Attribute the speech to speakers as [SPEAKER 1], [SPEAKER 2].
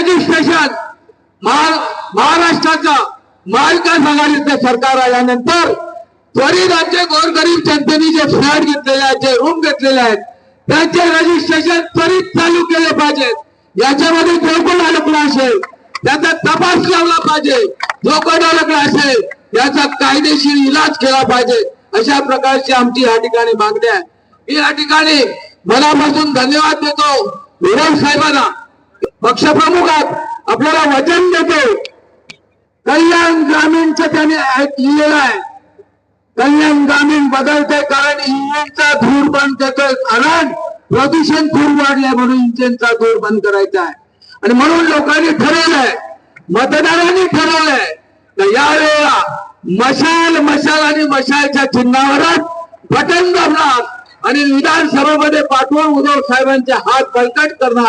[SPEAKER 1] Registration महाराष्ट्राचा महाविकास आघाडीचं सरकार आल्यानंतर त्वरित आमचे गोरगरीब जनतेने जे फ्लॅट घेतलेले आहेत जे रूम घेतलेले आहेत त्यांचे रजिस्ट्रेशन त्वरित चालू केले पाहिजेत याच्यामध्ये जो कोण अडकला असेल त्याचा तपास लावला पाहिजे. जो कोण अडकला असेल याचा कायदेशीर इलाज केला पाहिजे. अशा प्रकारची आमची या ठिकाणी मागणी आहे. मी या ठिकाणी मनापासून धन्यवाद देतो. विरोध साहेबांना पक्षप्रमुख आहात. आपल्याला वचन देते. कल्याण ग्रामीणचं त्याने ऐक- लिहिलेलं आहे. कल्याण ग्रामीण बदलते कारण इंजिनचा धूर बंद करतोय. कारण प्रदूषण खूप वाढलंय म्हणून इंजिनचा धूर बंद करायचा आहे. आणि म्हणून लोकांनी ठरवलंय मतदारांनी ठरवलंय तर यावेळेला मशाल मशाल आणि मशालच्या चिन्हावरच बटन दाबणार आणि विधानसभेमध्ये पाठवून उद्धव साहेबांचे हात बळकट करणार.